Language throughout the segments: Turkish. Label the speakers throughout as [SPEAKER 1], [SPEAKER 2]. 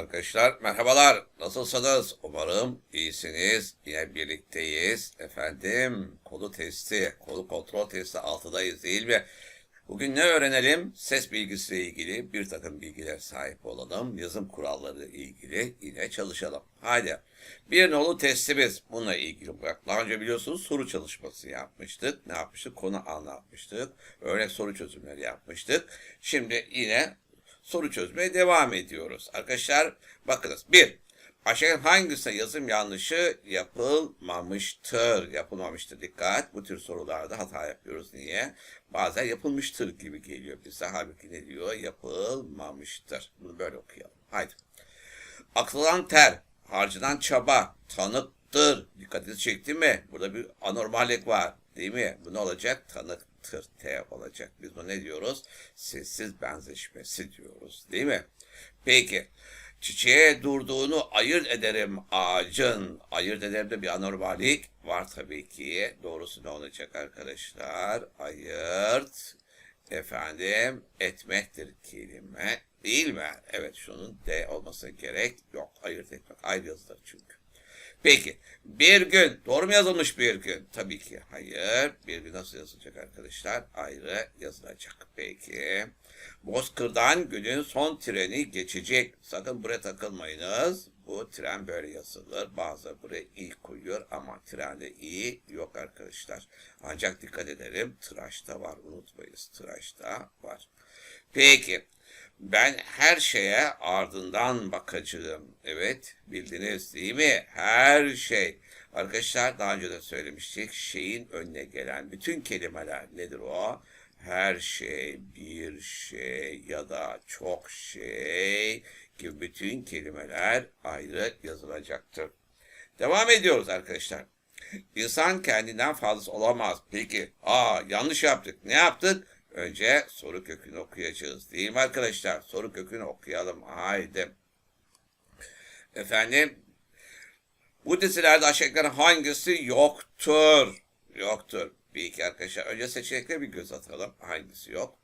[SPEAKER 1] Arkadaşlar merhabalar. Nasılsınız? Umarım iyisiniz. Yine birlikteyiz. Efendim kolu testi, kolu kontrol testi altıdayız değil mi? Bugün ne öğrenelim? Ses bilgisiyle ilgili bir takım bilgiler sahip olalım. Yazım kuralları ilgili yine çalışalım. Haydi. Bir nolu testimiz bununla ilgili. Bak, Daha önce biliyorsunuz soru çalışması yapmıştık. Ne yapmıştık? Konu anlatmıştık. Örnek soru çözümleri yapmıştık. Şimdi yine soru çözmeye devam ediyoruz. Arkadaşlar bakınız. Bir, aşağıdan hangisine yazım yanlışı yapılmamıştır? Yapılmamıştır. Dikkat. Bu tür sorularda hata yapıyoruz. Niye? Bazen yapılmıştır gibi geliyor bize. Halbuki ne diyor? Yapılmamıştır. Bunu böyle okuyalım. Haydi. Akılan ter, harcanan çaba, tanıktır. Dikkatinizi çekti mi? Burada bir anormallik var. Değil mi? Bu ne olacak? Tanıktır. T olacak. Biz bu ne diyoruz? Sessiz benzeşmesi diyoruz. Değil mi? Peki. Çiçeğe durduğunu ayırt ederim ağacın. Ayırt ederimde bir anormallik var tabii ki. Doğrusu ne olacak arkadaşlar? Ayırt efendim etmektir kelime. Değil mi? Evet şunun D olması gerek. Yok ayırt etmek. Ayrı yazılır çünkü. Peki bir gün doğru mu yazılmış bir gün? Tabii ki hayır. Bir gün nasıl yazılacak arkadaşlar? Ayrı yazılacak. Peki. Bozkır'dan günün son treni geçecek. Sakın buraya takılmayınız. Bu tren böyle yazılır. Bazı buraya i koyuyor ama trende i yok arkadaşlar. Ancak dikkat edelim. Tıraşta var. Unutmayız. Tıraşta var. Peki. Ben her şeye ardından bakacağım. Evet, bildiniz değil mi? Her şey. Arkadaşlar daha önce de söylemiştik. Şeyin önüne gelen bütün kelimeler nedir o? Her şey, bir şey ya da çok şey gibi bütün kelimeler ayrı yazılacaktır. Devam ediyoruz arkadaşlar. İnsan kendinden fazlası olamaz. Peki, aa yanlış yaptık. Ne yaptık? Önce soru kökünü okuyacağız. Değil mi arkadaşlar? Soru kökünü okuyalım. Haydi. Efendim, bu dizilerde aşağıdakilerin hangisi yoktur? Yoktur. Bir iki arkadaşlar. Önce seçeneklere bir göz atalım. Hangisi yok?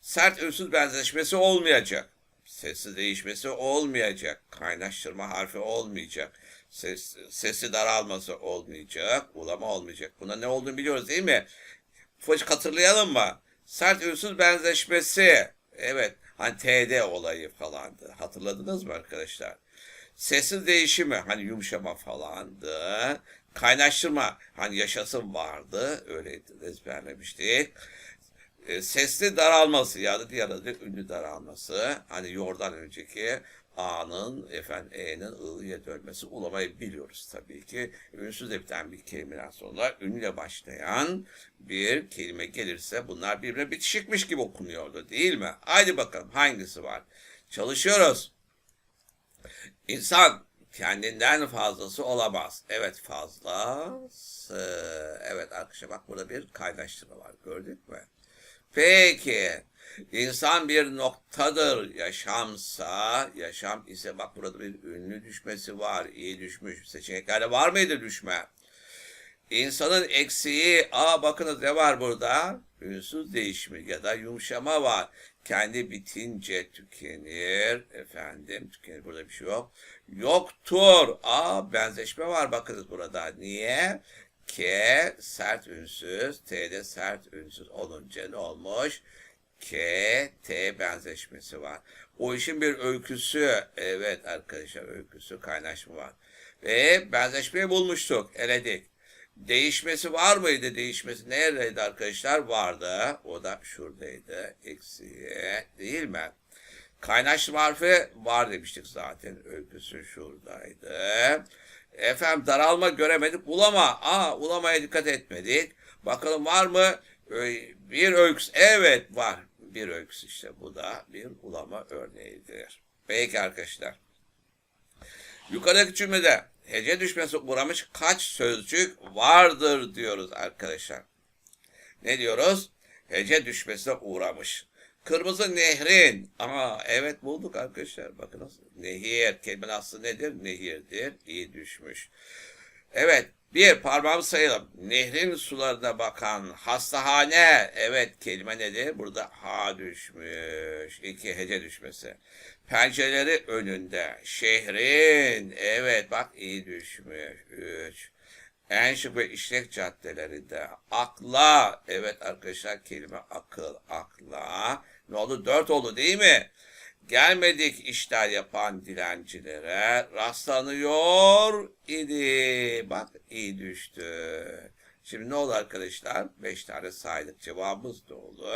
[SPEAKER 1] Sert ünsüz benzeşmesi olmayacak. Sesi değişmesi olmayacak. Kaynaştırma harfi olmayacak. Ses, sesi daralması olmayacak. Ulama olmayacak. Buna ne olduğunu biliyoruz değil mi? Ufacık hatırlayalım mı? Sert ünsüz benzeşmesi. Evet. Hani TD olayı falandı. Hatırladınız mı arkadaşlar? Sessiz değişimi hani yumuşama falandı. Kaynaştırma hani yaşasın vardı. Öyle ezberlemiştik. E, sesli daralması ya da diğer adı ünlü daralması. Hani yordan önceki A'nın efendim E'nin I'ye dönmesi ulamayı biliyoruz tabii ki. Ünsüz biten bir kelimeden sonra ünlüyle başlayan bir kelime gelirse bunlar birbirine bitişikmiş gibi okunuyordu değil mi? Haydi bakalım hangisi var? Çalışıyoruz. İnsan kendinden fazlası olamaz. Evet fazlası. Evet arkadaşlar bak burada bir kaynaştırma var gördük mü? Peki insan bir noktadır yaşamsa yaşam ise bak burada bir ünlü düşmesi var iyi düşmüş seçeneklerde var mıydı düşme? İnsanın eksiği aa bakınız ne var burada? Ünsüz değişimi ya da yumuşama var. Kendi bitince tükenir. Efendim tükenir burada bir şey yok. Yoktur. Aa benzeşme var bakınız burada. Niye? K sert ünsüz. T'de sert ünsüz olunca ne olmuş? K, T benzeşmesi var. O işin bir öyküsü. Evet arkadaşlar öyküsü kaynaşma var. Ve benzeşmeyi bulmuştuk. Eledik. Değişmesi var mıydı? Değişmesi neredeydi arkadaşlar? Vardı. O da şuradaydı. Eksiye değil mi? Kaynaştırma harfi var demiştik zaten. Öyküsü şuradaydı. Efendim daralma göremedik. Ulama. Aa ulamaya dikkat etmedik. Bakalım var mı? Bir öyküsü. Evet var. Bir öyküsü işte. Bu da bir ulama örneğidir. Peki arkadaşlar. Yukarıdaki cümlede hece düşmesi uğramış kaç sözcük vardır diyoruz arkadaşlar. Ne diyoruz? Hece düşmesine uğramış. Kırmızı nehrin. Aa evet bulduk arkadaşlar. Bakınız. Nehir. Kelimenin aslı nedir? Nehirdir. İyi düşmüş. Evet. Bir parmağımı sayalım. Nehrin sularına bakan hastahane. Evet kelime nedir? Burada ha düşmüş. İki hece düşmesi. Pencereleri önünde. Şehrin. Evet bak iyi düşmüş. Üç. En şık ve işlek caddelerinde. Akla. Evet arkadaşlar kelime akıl. Akla. Ne oldu? Dört oldu değil mi? Gelmedik işler yapan dilencilere rastlanıyor idi. Bak iyi düştü. Şimdi ne oldu arkadaşlar? Beş tane saydık. Cevabımız ne oldu?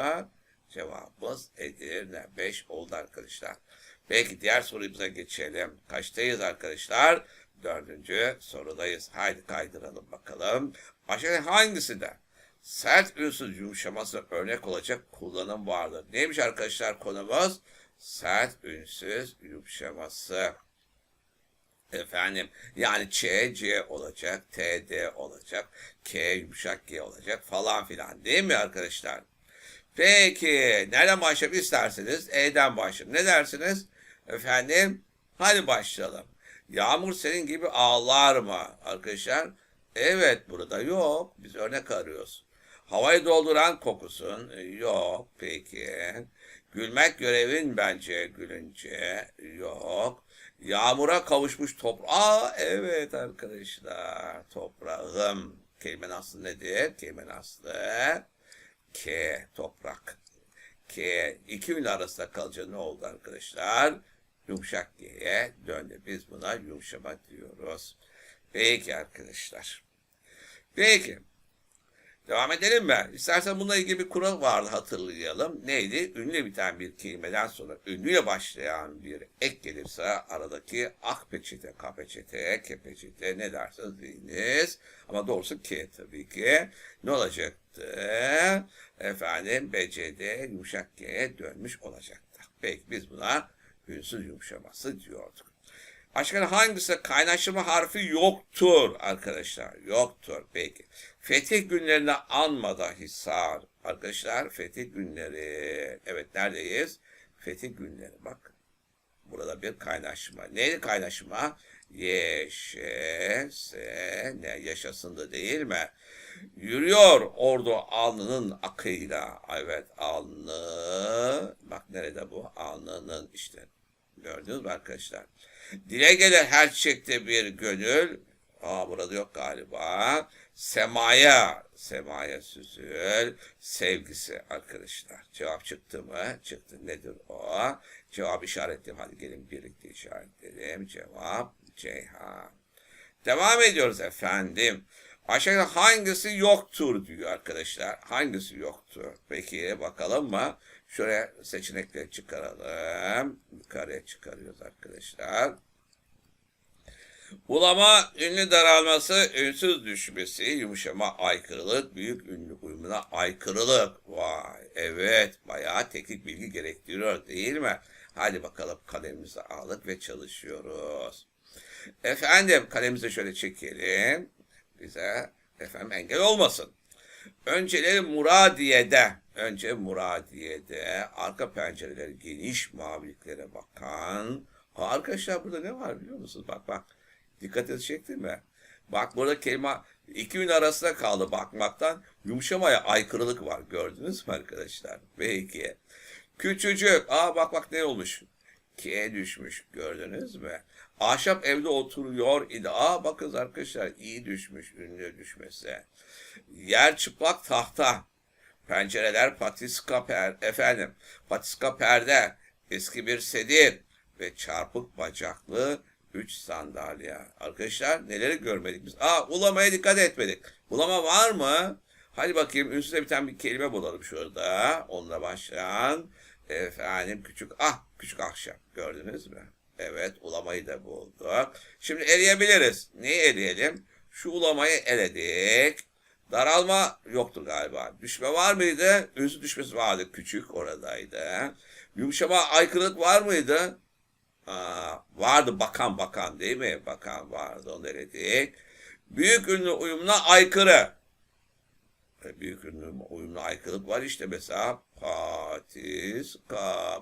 [SPEAKER 1] Cevabımız Edirne. Beş oldu arkadaşlar. Peki diğer sorumuza geçelim. Kaçtayız arkadaşlar? Dördüncü sorudayız. Haydi kaydıralım bakalım. Aşağıda hangisinde? Sert ünsüz yumuşaması örnek olacak kullanım vardır. Neymiş arkadaşlar konumuz? Sert ünsüz yumuşaması. Efendim yani Ç, C olacak, T, D olacak, K yumuşak G olacak falan filan değil mi arkadaşlar? Peki nereden başlayalım isterseniz E'den başlayalım. Ne dersiniz? Efendim hadi başlayalım. Yağmur senin gibi ağlar mı arkadaşlar? Evet burada yok. Biz örnek arıyoruz. Havayı dolduran kokusun. Yok peki. Gülmek görevin bence gülünce. Yok. Yağmura kavuşmuş toprağa. Evet arkadaşlar. Toprağım. Kelimenin aslı nedir? Kelimenin aslı K. Toprak. K. iki ün arasında kalınca ne oldu arkadaşlar? Yumuşak G'ye döndü. Biz buna yumuşama diyoruz. Peki arkadaşlar. Peki. Devam edelim mi? İstersen bununla ilgili bir kural vardı hatırlayalım. Neydi? Ünlü biten bir kelimeden sonra ünlüyle başlayan bir ek gelirse aradaki ak peçete, ka peçete, ke peçete ne derseniz deyiniz. Ama doğrusu ke tabii ki. Ne olacaktı? Efendim BCD yumuşak G'ye dönmüş olacaktı. Peki biz buna ünsüz yumuşaması diyorduk. Başka hangisi kaynaşma harfi yoktur arkadaşlar? Yoktur. Peki. Fetih günlerine anmada Hisar. Arkadaşlar fetih günleri. Evet neredeyiz? Fetih günleri. Bak. Burada bir kaynaşma. Neydi kaynaşma? Yeşe, se, ne yaşasındı değil mi? Yürüyor ordu alnının akıyla. Evet alnı. Bak nerede bu? Alnının işte. Gördünüz mü arkadaşlar? Dile gelir her çiçekte bir gönül. Aa burada yok galiba. Semaya, semaya süzül, sevgisi arkadaşlar. Cevap çıktı mı? Çıktı. Nedir o? Cevap işaretleyelim. Hadi gelin birlikte işaretleyelim. Cevap Ceyhan. Devam ediyoruz efendim. Aşağıda hangisi yoktur diyor arkadaşlar. Hangisi yoktur? Peki bakalım mı? Şuraya seçenekleri çıkaralım. Yukarıya çıkarıyoruz arkadaşlar. Ulama ünlü daralması, ünsüz düşmesi, yumuşama aykırılık, büyük ünlü uyumuna aykırılık. Vay evet bayağı teknik bilgi gerektiriyor değil mi? Hadi bakalım kalemimizi aldık ve çalışıyoruz. Efendim kalemizi şöyle çekelim. Bize efendim engel olmasın. Önceleri Muradiye'de, önce Muradiye'de arka pencereleri geniş maviliklere bakan. Aa, arkadaşlar burada ne var biliyor musunuz? Bak bak. Dikkatinizi çekti mi? Bak burada kelime iki ün arasında kaldı bakmaktan. Yumuşamaya aykırılık var. Gördünüz mü arkadaşlar? Peki. Küçücük. Aa bak bak ne olmuş? K'ye düşmüş. Gördünüz mü? Ahşap evde oturuyor idi. Aa bakın arkadaşlar iyi düşmüş. Ünlü düşmesi. Yer çıplak tahta. Pencereler patiska per, efendim, patiska perde, eski bir sedir ve çarpık bacaklı üç sandalye. Arkadaşlar neleri görmedik biz? Aa ulamaya dikkat etmedik. Ulama var mı? Hadi bakayım üstüne biten bir kelime bulalım şurada. Onunla başlayan. Efendim küçük ah küçük ahşap gördünüz mü? Evet ulamayı da bulduk. Şimdi eleyebiliriz. Neyi eleyelim? Şu ulamayı eledik. Daralma yoktur galiba. Düşme var mıydı? Ünsüz düşmesi vardı. Küçük oradaydı. Yumuşama aykırılık var mıydı? Aa, vardı bakan bakan değil mi? Bakan vardı onu eledik. Büyük ünlü uyumuna aykırı. E, Büyük ünlü uyumuna aykırılık var işte mesela patiska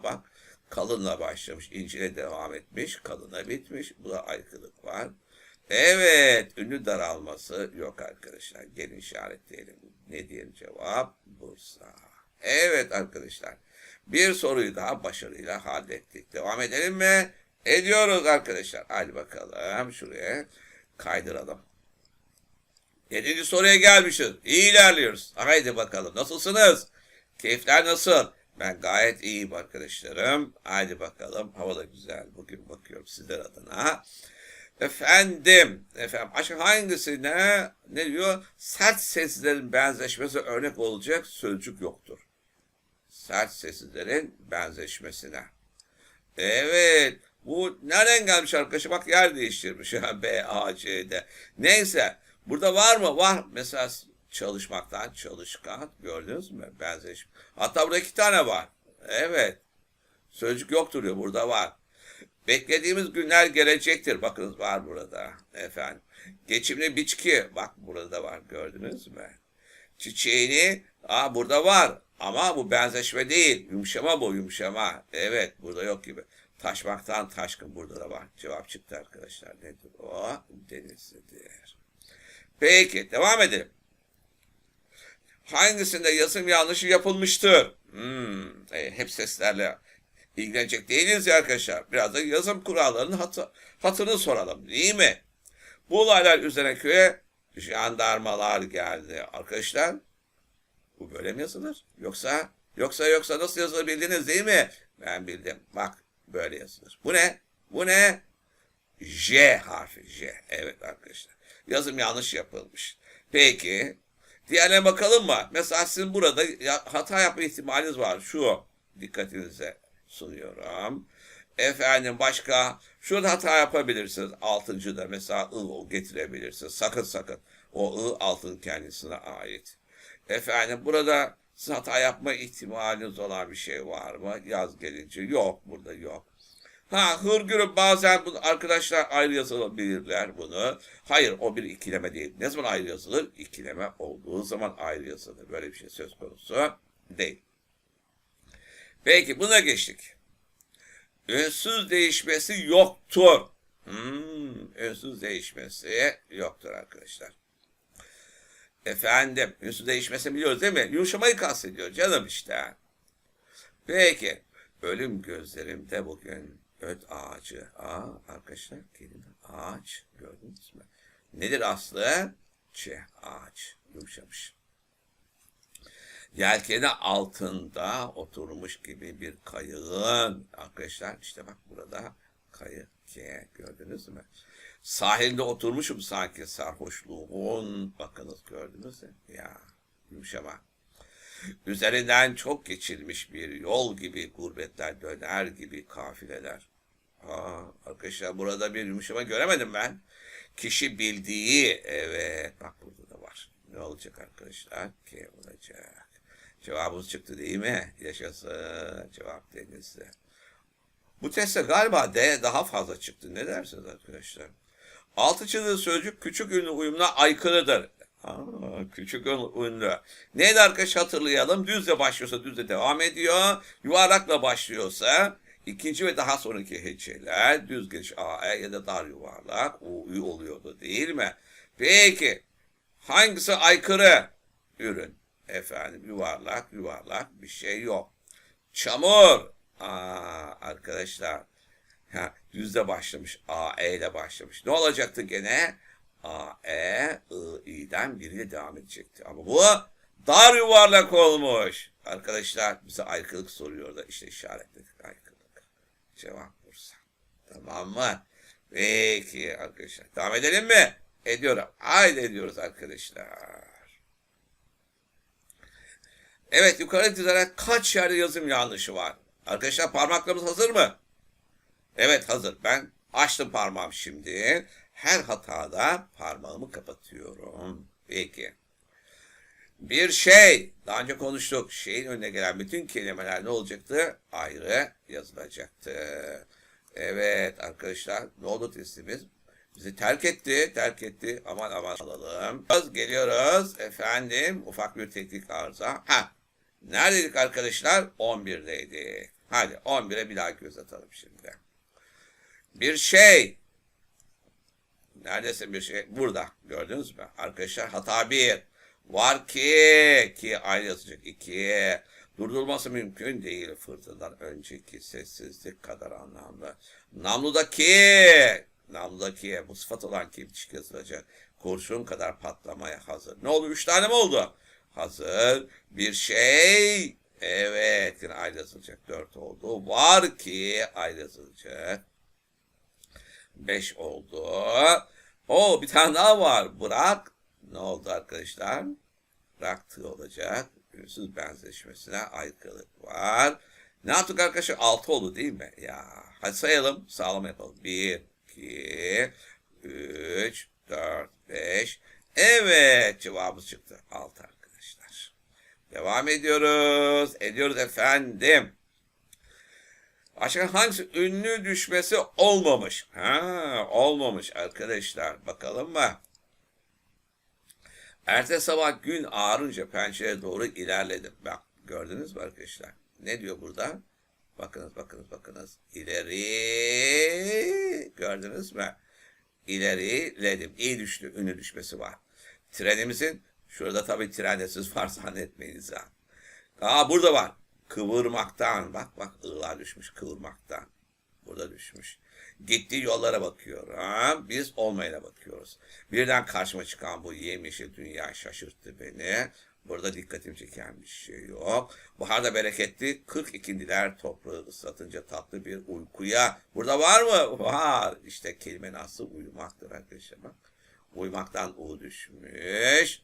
[SPEAKER 1] bak kalınla başlamış incile devam etmiş kalına bitmiş bu da aykırılık var. Evet, ünlü daralması yok arkadaşlar. Gelin işaretleyelim. Ne diyelim cevap? Bursa. Evet arkadaşlar. Bir soruyu daha başarıyla hallettik. Devam edelim mi? Ediyoruz arkadaşlar. Hadi bakalım şuraya kaydıralım. Yedinci soruya gelmişiz. İyi ilerliyoruz. Haydi bakalım. Nasılsınız? Keyifler nasıl? Ben gayet iyiyim arkadaşlarım. Haydi bakalım. Hava da güzel. Bugün bakıyorum sizler adına. Efendim, efendim aşağı hangisine ne diyor? Sert seslerin benzeşmesi örnek olacak sözcük yoktur. Sert seslerin benzeşmesine. Evet. Bu nereden gelmiş arkadaşım? Bak yer değiştirmiş. ya B, A, C'de. Neyse. Burada var mı? Var. Mesela çalışmaktan çalışkan. Gördünüz mü? Benzeşme. Hatta burada iki tane var. Evet. Sözcük yoktur diyor. Burada var. Beklediğimiz günler gelecektir. Bakınız var burada. Efendim. Geçimli biçki. Bak burada var. Gördünüz mü? Çiçeğini. Aa burada var. Ama bu benzeşme değil. Yumuşama bu yumuşama. Evet burada yok gibi. Taşmaktan taşkın burada da var. Cevap çıktı arkadaşlar. Nedir o? Denizlidir. Peki devam edelim. Hangisinde yazım yanlışı yapılmıştır? Hmm, e, hep seslerle ilgilenecek değiliz ya arkadaşlar. Biraz da yazım kurallarının hatı, hatırını soralım değil mi? Bu olaylar üzerine köye jandarmalar geldi. Arkadaşlar bu böyle mi yazılır? Yoksa yoksa yoksa nasıl yazılır bildiniz değil mi? Ben bildim. Bak böyle yazılır. Bu ne? Bu ne? J harfi J. Evet arkadaşlar. Yazım yanlış yapılmış. Peki. Diğerine bakalım mı? Mesela sizin burada hata yapma ihtimaliniz var. Şu dikkatinize sunuyorum. Efendim başka şurada hata yapabilirsiniz. Altıncıda mesela ı getirebilirsiniz. Sakın sakın. O ı altın kendisine ait. Efendim burada hata yapma ihtimaliniz olan bir şey var mı? Yaz gelince yok burada yok. Ha hırgürü bazen bu arkadaşlar ayrı yazılabilirler bunu. Hayır o bir ikileme değil. Ne zaman ayrı yazılır? İkileme olduğu zaman ayrı yazılır. Böyle bir şey söz konusu değil. Peki buna geçtik. Ünsüz değişmesi yoktur. Hmm, ünsüz değişmesi yoktur arkadaşlar. Efendim, ünsüz değişmesi biliyoruz değil mi? Yumuşamayı kastediyor canım işte. Peki, ölüm gözlerimde bugün öt ağacı. Aa, arkadaşlar kelime ağaç gördünüz mü? Nedir aslı? Ç, ağaç. Yumuşamış. Yelkeni altında oturmuş gibi bir kayığın. Arkadaşlar işte bak burada kayık K gördünüz mü? Sahilde oturmuşum sanki sarhoşluğun. Bakınız gördünüz mü? Ya yumuşama. Üzerinden çok geçilmiş bir yol gibi gurbetler döner gibi kafileler. Aa, arkadaşlar burada bir yumuşama göremedim ben. Kişi bildiği evet bak burada da var. Ne olacak arkadaşlar? K olacak. Cevabımız çıktı değil mi? Yaşasın. Cevap denizli. Bu testte galiba D daha fazla çıktı. Ne dersiniz arkadaşlar? Altı çizili sözcük küçük ünlü uyumuna aykırıdır. Aa, küçük ünlü. Neydi arkadaş hatırlayalım. Düzle başlıyorsa düzle devam ediyor. Yuvarlakla başlıyorsa ikinci ve daha sonraki heceler düz geç A, E ya da dar yuvarlak U, Ü oluyordu değil mi? Peki hangisi aykırı ürün? Efendim yuvarlak yuvarlak bir şey yok. Çamur. Aa, arkadaşlar ha, düzle başlamış. A, E ile başlamış. Ne olacaktı gene? A, E, I, İ'den biriyle devam edecekti. Ama bu dar yuvarlak olmuş. Arkadaşlar bize aykırılık soruyor da işte işaretledik aykırılık. Cevap Bursa. Tamam mı? Peki arkadaşlar. Devam edelim mi? Ediyorum. Haydi ediyoruz arkadaşlar. Evet yukarı dizerek kaç yerde yazım yanlışı var? Arkadaşlar parmaklarımız hazır mı? Evet hazır. Ben açtım parmağım şimdi. Her hatada parmağımı kapatıyorum. Peki. Bir şey. Daha önce konuştuk. Şeyin önüne gelen bütün kelimeler ne olacaktı? Ayrı yazılacaktı. Evet arkadaşlar. Ne oldu testimiz? Bizi terk etti. Terk etti. Aman aman alalım. Geliyoruz. Efendim ufak bir teknik arıza. Ha. Neredeydik arkadaşlar? 11'deydik. Hadi 11'e bir daha göz atalım şimdi. Bir şey Neredesin bir şey? Burada. Gördünüz mü? Arkadaşlar hata bir. Var ki. Ki ayrı yazacak. İki. Durdurulması mümkün değil. Fırtınadan önceki sessizlik kadar anlamlı. Namludaki. Namludaki. Bu sıfat olan kim yazılacak. Kurşun kadar patlamaya hazır. Ne oldu? Üç tane mi oldu? Hazır. Bir şey. Evet. Yine ayrı yazılacak. Dört oldu. Var ki ayrı yazılacak. 5 oldu. O bir tane daha var. Bırak. Ne oldu arkadaşlar? Bıraktığı olacak. Ünsüz benzeşmesine aykırılık var. Ne yaptık arkadaşlar? 6 oldu değil mi? Ya. Hadi sayalım. Sağlam yapalım. 1, 2, 3, 4, 5. Evet. Cevabımız çıktı. 6 arkadaşlar. Devam ediyoruz. Ediyoruz efendim. Aşağı hangisi ünlü düşmesi olmamış? Ha, olmamış arkadaşlar. Bakalım mı? Ertesi sabah gün ağarınca pencereye doğru ilerledim. Bak gördünüz mü arkadaşlar? Ne diyor burada? Bakınız bakınız bakınız. İleri gördünüz mü? İleriledim. İyi düştü. Ünlü düşmesi var. Trenimizin şurada tabii trenesiz var zannetmeyiniz ha. Aa burada var. Kıvırmaktan. Bak bak ığlar düşmüş kıvırmaktan. Burada düşmüş. Gittiği yollara bakıyor. Ha? Biz olmayana bakıyoruz. Birden karşıma çıkan bu yemyeşil dünya şaşırttı beni. Burada dikkatimi çeken bir şey yok. Baharda bereketli 40 ikindiler toprağı ıslatınca tatlı bir uykuya. Burada var mı? Var. İşte kelime nasıl uyumaktır arkadaşlar bak. Uyumaktan u düşmüş.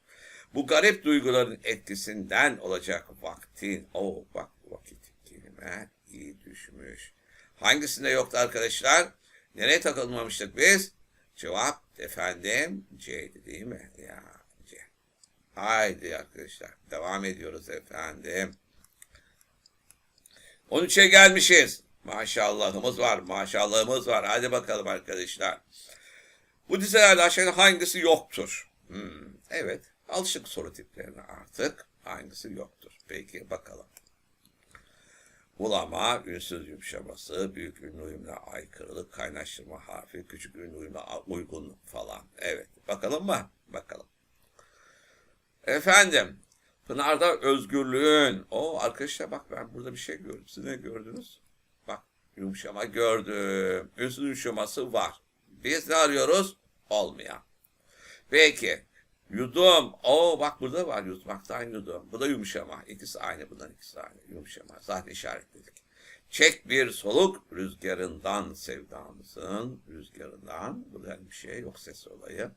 [SPEAKER 1] Bu garip duyguların etkisinden olacak vaktin. O bak vakit kelime iyi düşmüş. Hangisinde yoktu arkadaşlar? Nereye takılmamıştık biz? Cevap efendim C'ydi değil mi? Ya C. Haydi arkadaşlar. Devam ediyoruz efendim. 13'e gelmişiz. Maşallahımız var. Maşallahımız var. Hadi bakalım arkadaşlar. Bu dizelerde aşağıda hangisi yoktur? Hmm, evet. Alışık soru tiplerine artık hangisi yoktur? Peki bakalım. Bulama, ünsüz yumuşaması, büyük ünlü uyumla aykırılık, kaynaştırma harfi, küçük ünlü uyumla uygun falan. Evet. Bakalım mı? Bakalım. Efendim. Pınar'da özgürlüğün. O arkadaşlar bak ben burada bir şey gördüm. Siz ne gördünüz? Bak yumuşama gördüm. Ünsüz yumuşaması var. Biz ne arıyoruz? Olmayan. Peki. Yudum. Oo bak burada var yutmaktan yudum. Bu da yumuşama. İkisi aynı bunların ikisi aynı. Yumuşama. Zaten işaretledik. Çek bir soluk rüzgarından sevdamızın rüzgarından. Burada bir şey yok ses olayı.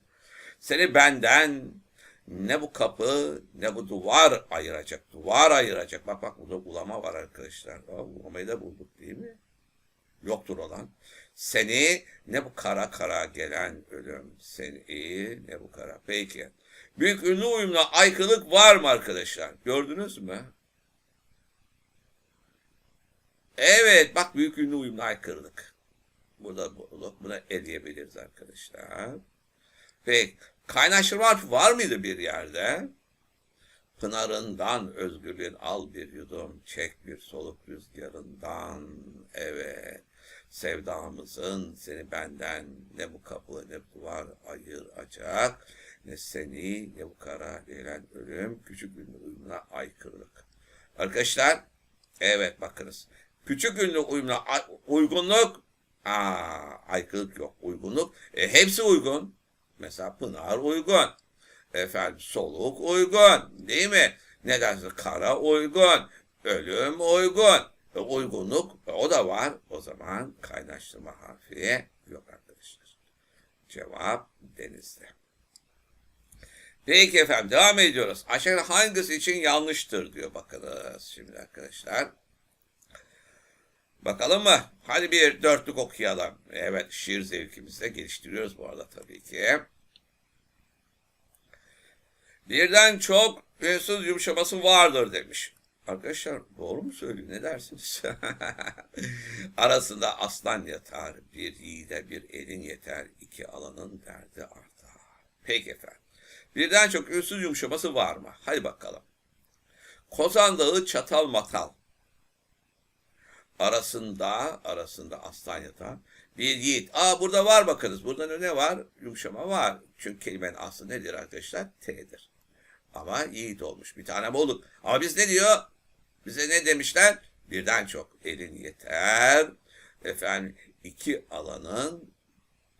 [SPEAKER 1] Seni benden ne bu kapı ne bu duvar ayıracak. Duvar ayıracak. Bak bak burada ulama var arkadaşlar. Aa, ulamayı da bulduk değil mi? Yoktur olan. Seni ne bu kara kara gelen ölüm. Seni ne bu kara. Peki. Büyük ünlü uyumla aykırılık var mı arkadaşlar? Gördünüz mü? Evet bak büyük ünlü uyumla aykırılık. Burada buna eleyebiliriz arkadaşlar. Peki kaynaştırma harfi var mıydı bir yerde? Pınarından özgürlüğün al bir yudum, çek bir soluk rüzgarından. Evet, sevdamızın seni benden ne bu kapı ne bu duvar ayıracak, ne seni ne bu kara gelen ölüm, küçük ünlü uyumuna aykırılık. Arkadaşlar, evet bakınız. Küçük ünlü uyumuna uygunluk, aa, aykırılık yok, uygunluk. E, hepsi uygun. Mesela Pınar uygun. Efendim soluk uygun. Değil mi? Ne dersin? Kara uygun. Ölüm uygun. Uygunluk o da var. O zaman kaynaştırma harfi yok arkadaşlar. Cevap denizde. Peki efendim devam ediyoruz. Aşağıda hangisi için yanlıştır diyor bakınız şimdi arkadaşlar. Bakalım mı? Hadi bir dörtlük okuyalım. Evet şiir zevkimizi de geliştiriyoruz bu arada tabii ki. Birden çok ünsüz yumuşaması vardır demiş. Arkadaşlar doğru mu söylüyor ne dersiniz? Arasında aslan yatar, bir yiğide bir elin yeter, iki alanın derdi artar. Peki efendim. Birden çok ünsüz yumuşaması var mı? Hadi bakalım. Kozan Dağı çatal matal. arasında arasında aslan yatan bir yiğit. Aa burada var bakınız. Burada ne var? Yumuşama var. Çünkü kelimenin aslı nedir arkadaşlar? T'dir. Ama yiğit olmuş. Bir tane bulduk. Ama biz ne diyor? Bize ne demişler? Birden çok elin yeter. Efendim iki alanın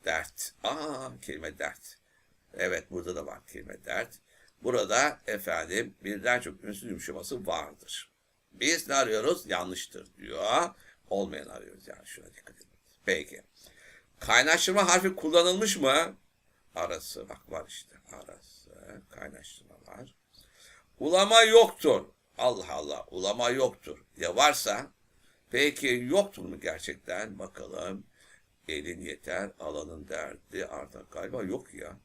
[SPEAKER 1] dert. Aa kelime dert. Evet burada da var kelime dert. Burada efendim birden çok ünsüz yumuşaması vardır. Biz ne arıyoruz? Yanlıştır diyor. Olmayan arıyoruz yani şuna dikkat edin. Peki. Kaynaştırma harfi kullanılmış mı? Arası bak var işte arası. Kaynaştırma var. Ulama yoktur. Allah Allah ulama yoktur. Ya varsa peki yoktur mu gerçekten? Bakalım. Elin yeter, alanın derdi artar. Galiba yok ya.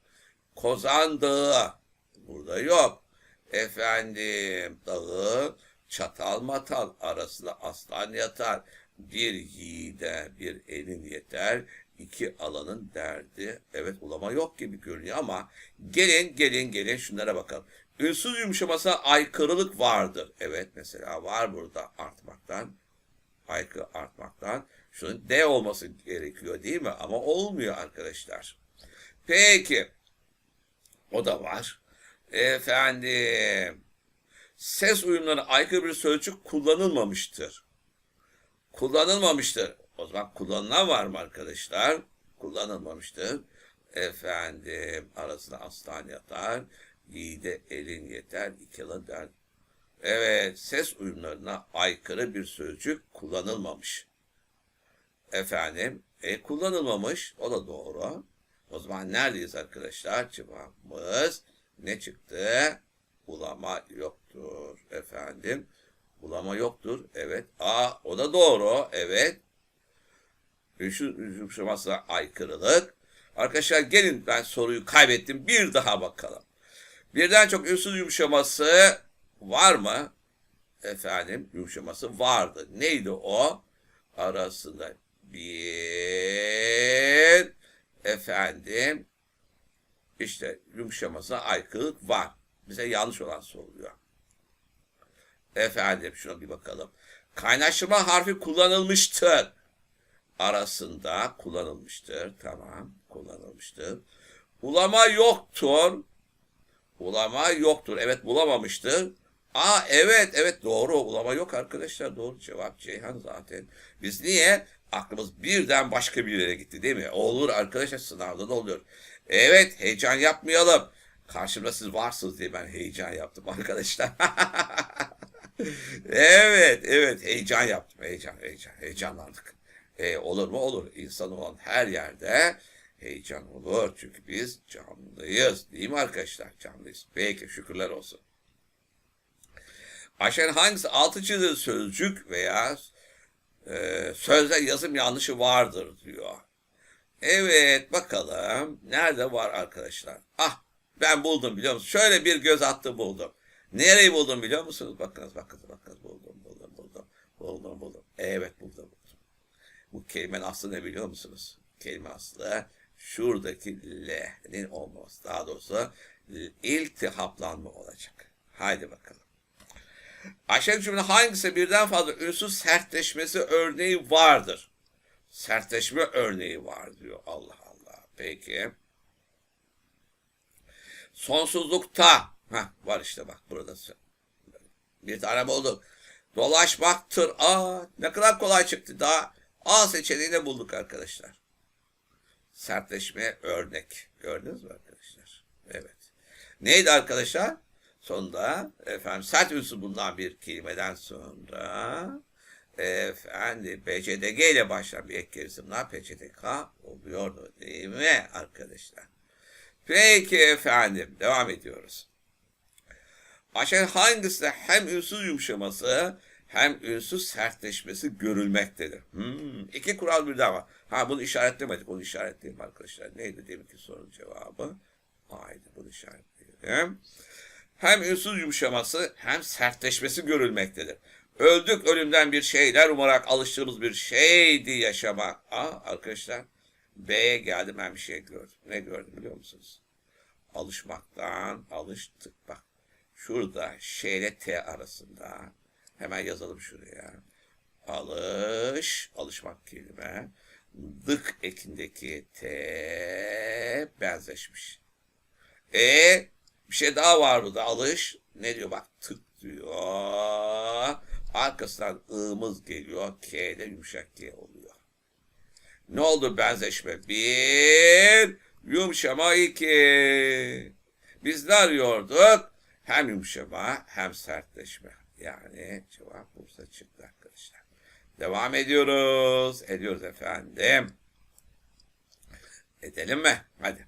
[SPEAKER 1] Kozan Dağı. Burada yok. Efendim dağı çatal matal arasında aslan yatar. Bir yiğide bir elin yeter. iki alanın derdi. Evet ulama yok gibi görünüyor ama gelin gelin gelin şunlara bakalım. Ünsüz yumuşamasına aykırılık vardır. Evet mesela var burada artmaktan. Aykırı artmaktan. Şunun D olması gerekiyor değil mi? Ama olmuyor arkadaşlar. Peki. O da var. Efendim. Ses uyumlarına aykırı bir sözcük kullanılmamıştır. Kullanılmamıştır. O zaman kullanılan var mı arkadaşlar? Kullanılmamıştır. Efendim arasında aslan yatar. Yiğide elin yeter. iki yılın der. Evet ses uyumlarına aykırı bir sözcük kullanılmamış. Efendim e, kullanılmamış. O da doğru. O zaman neredeyiz arkadaşlar? Cevabımız ne çıktı? Ulama yoktur efendim. Ulama yoktur. Evet. A o da doğru. Evet. Yumuşamasına aykırılık. Arkadaşlar gelin ben soruyu kaybettim. Bir daha bakalım. Birden çok ünsüz yumuşaması var mı? Efendim yumuşaması vardı. Neydi o? Arasında bir efendim işte yumuşamasına aykırılık var. Bize yanlış olan soruluyor. Efendim şuna bir bakalım. Kaynaştırma harfi kullanılmıştır. Arasında kullanılmıştır. Tamam kullanılmıştır. Ulama yoktur. Ulama yoktur. Evet bulamamıştır. Aa evet evet doğru. Ulama yok arkadaşlar. Doğru cevap Ceyhan zaten. Biz niye? Aklımız birden başka bir yere gitti değil mi? Olur arkadaşlar sınavda da oluyor. Evet heyecan yapmayalım. Karşımda siz varsınız diye ben heyecan yaptım arkadaşlar. evet evet heyecan yaptım. Heyecan heyecan heyecanlandık. E, olur mu? Olur. İnsan olan her yerde heyecan olur. Çünkü biz canlıyız. Değil mi arkadaşlar? Canlıyız. Peki şükürler olsun. Aşağıdan hangisi altı çizili sözcük veya e, sözde yazım yanlışı vardır diyor. Evet bakalım. Nerede var arkadaşlar? Ah ben buldum biliyor musunuz? Şöyle bir göz attı buldum. Nereyi buldum biliyor musunuz? Bakınız bakınız bakınız buldum buldum buldum. Buldum buldum. Evet buldum buldum. Bu kelimenin aslı ne biliyor musunuz? Kelime aslı şuradaki L'nin olmaması. Daha doğrusu iltihaplanma olacak. Haydi bakalım. Aşağıdaki cümle hangisi birden fazla ünsüz sertleşmesi örneği vardır? Sertleşme örneği var diyor. Allah Allah. Peki. Sonsuzlukta. Heh, var işte bak burada. Bir tane bulduk. Dolaşmaktır. Aa ne kadar kolay çıktı. Daha A seçeneğini bulduk arkadaşlar. Sertleşme örnek. Gördünüz mü arkadaşlar? Evet. Neydi arkadaşlar? Sonunda efendim sert ünsü bulunan bir kelimeden sonra efendim PCDG ile başlayan bir ek kelimler PCDK oluyordu değil mi arkadaşlar? Peki efendim devam ediyoruz. Aşağı hangisinde hem ünsüz yumuşaması hem ünsüz sertleşmesi görülmektedir. Hmm, iki kural birden var. Ha bunu işaretlemedik. Onu işaretleyelim arkadaşlar. Neydi deminki sorunun cevabı? Haydi bunu işaretleyelim. Hem ünsüz yumuşaması hem sertleşmesi görülmektedir. Öldük ölümden bir şeyler umarak alıştığımız bir şeydi yaşamak. Aa arkadaşlar B'ye geldim ben bir şey gördüm. Ne gördüm biliyor musunuz? Alışmaktan alıştık. Bak şurada Ş ile T arasında hemen yazalım şuraya. alış, alışmak kelime. Dık ekindeki T benzeşmiş. E bir şey daha var burada alış. Ne diyor bak tık diyor. Arkasından ığımız geliyor. K'de yumuşak K oluyor. Ne oldu benzeşme? Bir, yumuşama iki. Biz ne arıyorduk? Hem yumuşama hem sertleşme. Yani cevap Bursa çıktı arkadaşlar. Devam ediyoruz. Ediyoruz efendim. Edelim mi? Hadi.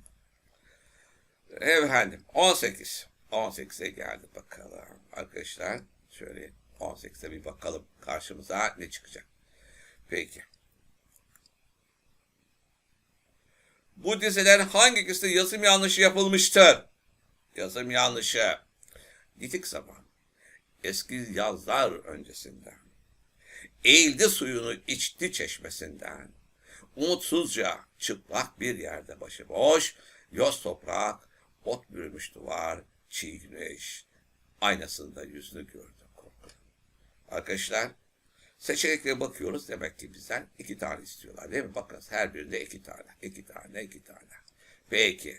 [SPEAKER 1] Efendim 18. 18'e geldi bakalım. Arkadaşlar şöyle 18'e bir bakalım karşımıza ne çıkacak. Peki. Bu diziden hangi ikisi yazım yanlışı yapılmıştır? Yazım yanlışı. Nitik zaman. Eski yazlar öncesinden. Eğildi suyunu içti çeşmesinden. Umutsuzca çıplak bir yerde başıboş, yoz toprak, ot bürümüş duvar, çiğ güneş. Aynasında yüzünü gördü korku. Arkadaşlar seçeneklere bakıyoruz. Demek ki bizden iki tane istiyorlar değil mi? Bakınız her birinde iki tane. iki tane, iki tane. Peki.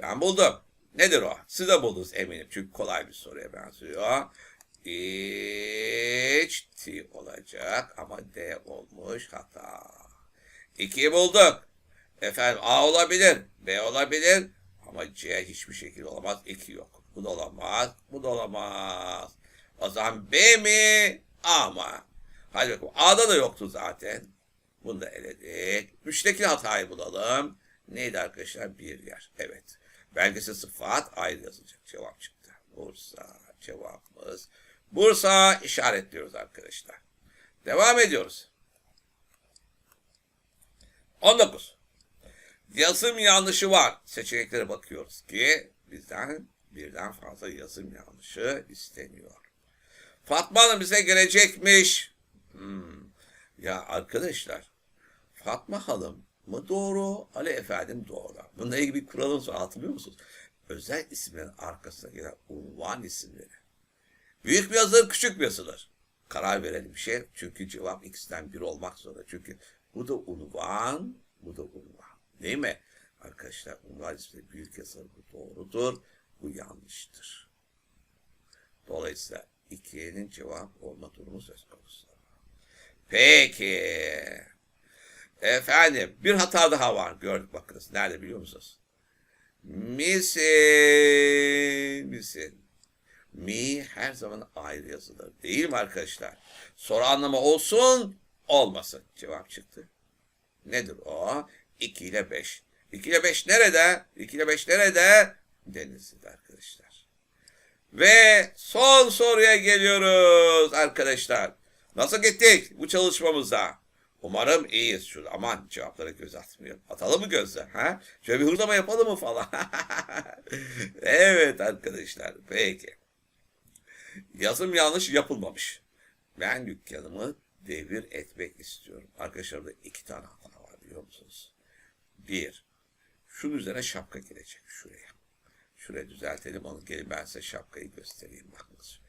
[SPEAKER 1] Ben buldum. Nedir o? Siz de buldunuz eminim. Çünkü kolay bir soruya benziyor. İçti olacak ama D olmuş hata. İkiyi bulduk. Efendim A olabilir, B olabilir ama C hiçbir şekilde olamaz. İki yok. Bu da olamaz, bu da olamaz. O zaman B mi, A mı? Hadi bakalım. A'da da yoktu zaten. Bunu da eledik. Üçteki hatayı bulalım. Neydi arkadaşlar? Bir yer. Evet. Belgesi sıfat ayrı yazılacak. Cevap çıktı. Bursa cevabımız. Bursa işaretliyoruz arkadaşlar. Devam ediyoruz. 19. Yazım yanlışı var. Seçeneklere bakıyoruz ki bizden birden fazla yazım yanlışı isteniyor. Fatma Hanım bize gelecekmiş. Hmm. Ya arkadaşlar Fatma Hanım mı doğru, Ali Efendim doğru. Bununla ilgili bir kuralımız var hatırlıyor musunuz? Özel isimlerin arkasına gelen unvan isimleri. Büyük mü yazılır, küçük mü yazılır? Karar verelim bir şey. Çünkü cevap ikisinden biri olmak zorunda. Çünkü bu da unvan, bu da unvan. Değil mi? Arkadaşlar unvan ismi büyük yazılır. Bu doğrudur, bu yanlıştır. Dolayısıyla ikiyenin cevap olma durumu söz konusu. Peki. Efendim bir hata daha var. Gördük bakınız. Nerede biliyor musunuz? Misin. Misin. Mi her zaman ayrı yazılır. Değil mi arkadaşlar? Soru anlamı olsun olmasın. Cevap çıktı. Nedir o? 2 ile 5. 2 ile 5 nerede? 2 ile 5 nerede? Denizli'de arkadaşlar. Ve son soruya geliyoruz arkadaşlar. Nasıl gittik bu çalışmamıza? Umarım iyiyiz. Şurada aman cevaplara göz atmayalım. Atalım mı gözle? Ha? Şöyle bir hırdama yapalım mı falan? evet arkadaşlar. Peki. Yazım yanlış yapılmamış. Ben dükkanımı devir etmek istiyorum. Arkadaşlar da iki tane hata var biliyor musunuz? Bir. Şunun üzerine şapka gelecek şuraya. Şuraya düzeltelim onu. Gelin ben size şapkayı göstereyim. Bakınız.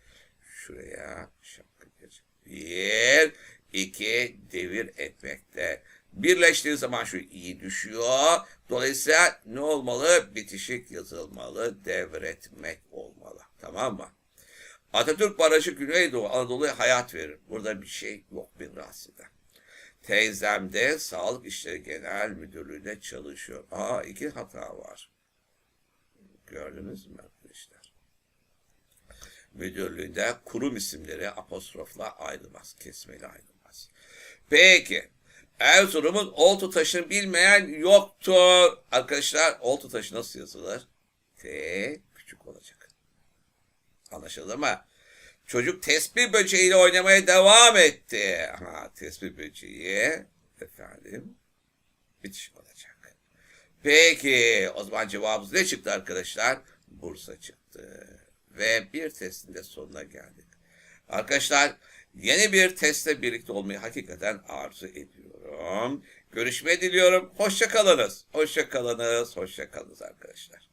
[SPEAKER 1] Şuraya şapka gelecek. Bir, iki, devir etmekte. Birleştiği zaman şu i düşüyor. Dolayısıyla ne olmalı? Bitişik yazılmalı. Devretmek olmalı. Tamam mı? Atatürk Barajı Güneydoğu Anadolu'ya hayat verir. Burada bir şey yok bir rahatsızlık. Teyzem de Sağlık İşleri Genel Müdürlüğü'nde çalışıyor. Aa iki hata var. Gördünüz mü arkadaşlar? Müdürlüğünde kurum isimleri apostrofla ayrılmaz. Kesmeli ayrılmaz. Peki. Erzurum'un oltu taşını bilmeyen yoktur. Arkadaşlar oltu taşı nasıl yazılır? T küçük olacak. Anlaşıldı mı? Çocuk tespih böceğiyle oynamaya devam etti. Ha, tespih böceği efendim bitiş olacak. Peki o zaman cevabımız ne çıktı arkadaşlar? Bursa çıktı. Ve bir testin de sonuna geldik. Arkadaşlar yeni bir testte birlikte olmayı hakikaten arzu ediyorum. Görüşme diliyorum. Hoşça kalınız. Hoşça kalınız. Hoşça kalınız arkadaşlar.